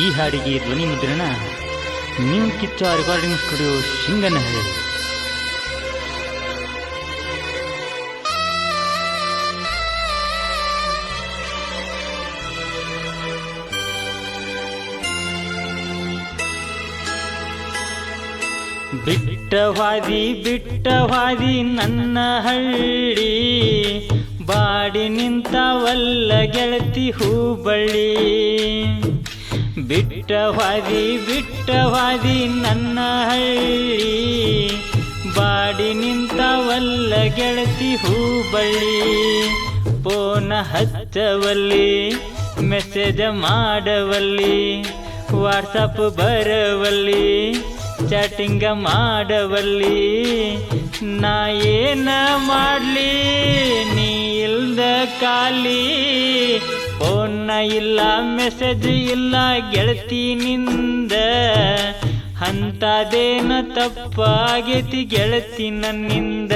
ಈ ಹಾಡಿಗೆ ಧ್ವನಿ ಮುದ್ರಣ new Kichcha recording studio Shinganahalli. ಬಿಟ್ಟವಾದಿ ಬಿಟ್ಟವಾದಿ ನನ್ನ ಹಳ್ಳಿ, ಬಾಡಿ ನಿಂತವಲ್ಲ ಗೆಳತಿ ಹೂಬಳ್ಳಿ. ಬಿಟ್ಟವಾದಿ ಬಿಟ್ಟವಾದಿ ನನ್ನ ಹಳ್ಳಿ. ಬಾಡಿ ನಿಂತವಲ್ಲ ಗೆಳತಿ ಹೂಬಳ್ಳಿ. ಪೋನ ಹಚ್ಚವಲ್ಲಿ ಮೆಸೇಜ್ ಮಾಡವಲ್ಲಿ. ವಾಟ್ಸಪ್ ಬರವಲ್ಲಿ. ಚಾಟಿಂಗ ಮಾಡವಲ್ಲಿ, ನಾ ಏನ ಮಾಡಲಿ? ನೀ ಇಲ್ದ ಖಾಲಿ? ಫೋನ್ನ ಇಲ್ಲ, ಮೆಸೇಜ್ ಇಲ್ಲ ಗೆಳತಿನಿಂದ ಅಂತದೇನ ತಪ್ಪಾಗೈತಿ ಗೆಳತಿ ನನ್ನಿಂದ.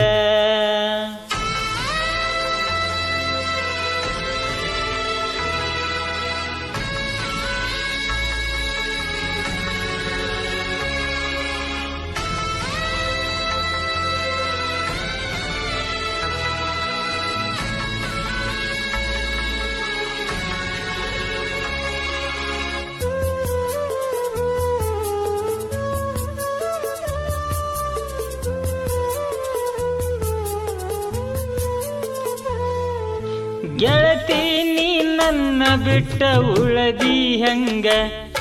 ನನ್ನ ಬಿಟ್ಟ ಉಳದಿ ಹೆಂಗ?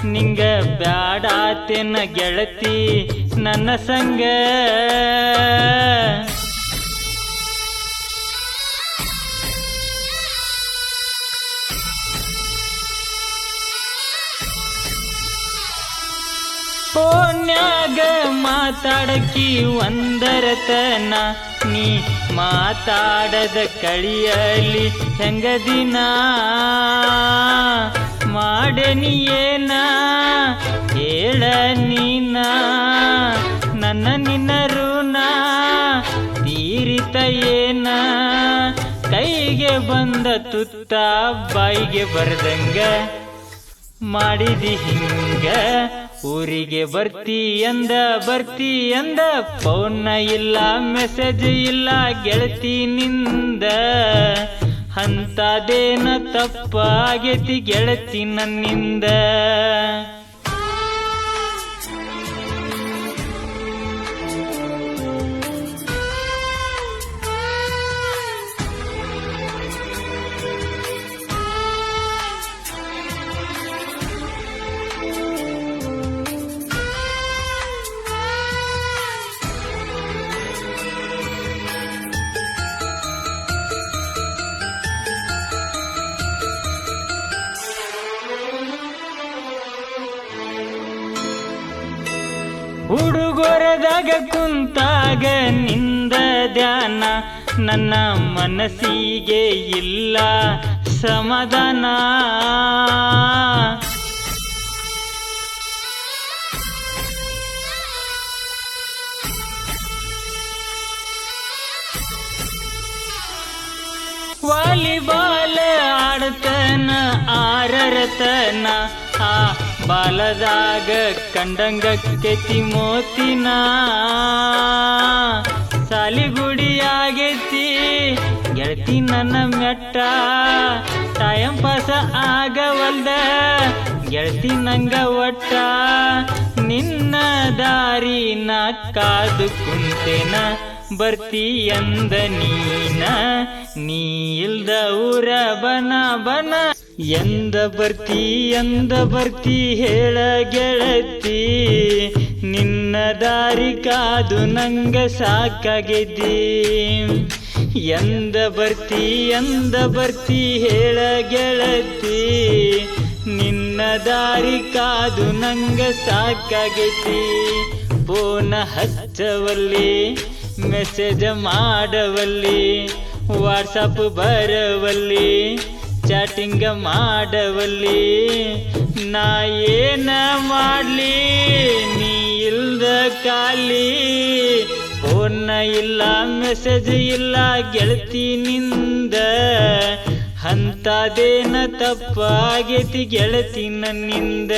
ನಿಂಗ ಬ್ಯಾಡಾತೆನ ಗೆಳತಿ ನನ್ನ ಸಂಗ. ಫೋನ್ಯಾಗ ಮಾತಾಡಕಿ ಒಂದರತನ ನೀ ಮಾತಾಡದ ಕಳಿಯಲಿ ಹೆಂಗ ದಿನ ಮಾಡನಿಯೇನ ಹೇಳ ನೀನ ನನ್ನ ನಿನ್ನ ಋಣ ತೀರಿತ ಏನ ಕೈಗೆ ಬಂದ ತುತ್ತ ಬಾಯಿಗೆ ಬರದಂಗ ಮಾಡಿದಿ ಹಿಂಗ. ಊರಿಗೆ ಬರ್ತಿ ಎಂದ ಬರ್ತಿ ಎಂದ, ಫೋನ್ನ ಇಲ್ಲ, ಮೆಸೇಜ್ ಇಲ್ಲ, ಗೆಳತಿ ನಿಂದ. ಅಂತದೇನ ತಪ್ಪಾಗೈತಿ ಗೆಳತಿ ನನ್ನಿಂದ. ಹುಡುಗೊರದಾಗ ಕುಂತಾಗ ನಿಂದ ಧ್ಯಾನ ನನ್ನ ಮನಸ್ಸಿಗೆ ಇಲ್ಲ ಸಮಾಧಾನ. ವಾಲಿಬಾಲ್ ಆಡ್ತನ ಆರರತನ ಆ ಬಾಲದಾಗ ಕಂಡಂಗ ತಿಮೋತಿನ ಮೋತಿನ. ಸಾಲಿಗುಡಿ ಆಗೈತಿ ಗೆಳತಿ ನನ್ನ ಮೆಟ್ಟ. ಟೈಮ್ ಪಾಸ ಆಗವಲ್ದ ಗೆಳತಿ ನಂಗ ಒಟ್ಟ. ನಿನ್ನ ದಾರಿ ನಾ ಕಾದು ಕುಂತೇನ. ಬರ್ತಿ ಅಂದ ನೀನ ನೀ ಇಲ್ದ ಊರ ಬನ. ಬನ ಎಂದ ಬರ್ತಿ ಎಂದ ಬರ್ತಿ, ಹೇಳ ಗೆಳತಿ. ನಿನ್ನ ದಾರಿ ಕಾದು ನಂಗ ಸಾಕಾಗಿದ್ದಿ ಎಂದ ಬರ್ತಿ ಎಂದ ಬರ್ತಿ, ಹೇಳ ಗೆಳತಿ. ನಿನ್ನ ದಾರಿ ಕಾದು ನಂಗ ಸಾಕಾಗೈತಿ. ಫೋನ ಹಚ್ಚವಲ್ಲಿ ಮೆಸೇಜ್ ಮಾಡವಲ್ಲಿ ವಾಟ್ಸಪ್ ಬರವಲ್ಲಿ ಚಾಟಿಂಗ್ ಮಾಡವಲ್ಲಿ, ನಾ ಏನ ಮಾಡ್ಲಿ? ನೀ ಇಲ್ದ ಖಾಲಿ? ಫೋನ್ನ ಇಲ್ಲ, ಮೆಸೇಜ್ ಇಲ್ಲ, ಗೆಳತಿ ನಿಂದ? ಅಂತ ಅಂತದೇನ ತಪ್ಪಾಗೈತಿ ಗೆಳತಿ ನನ್ನಿಂದ?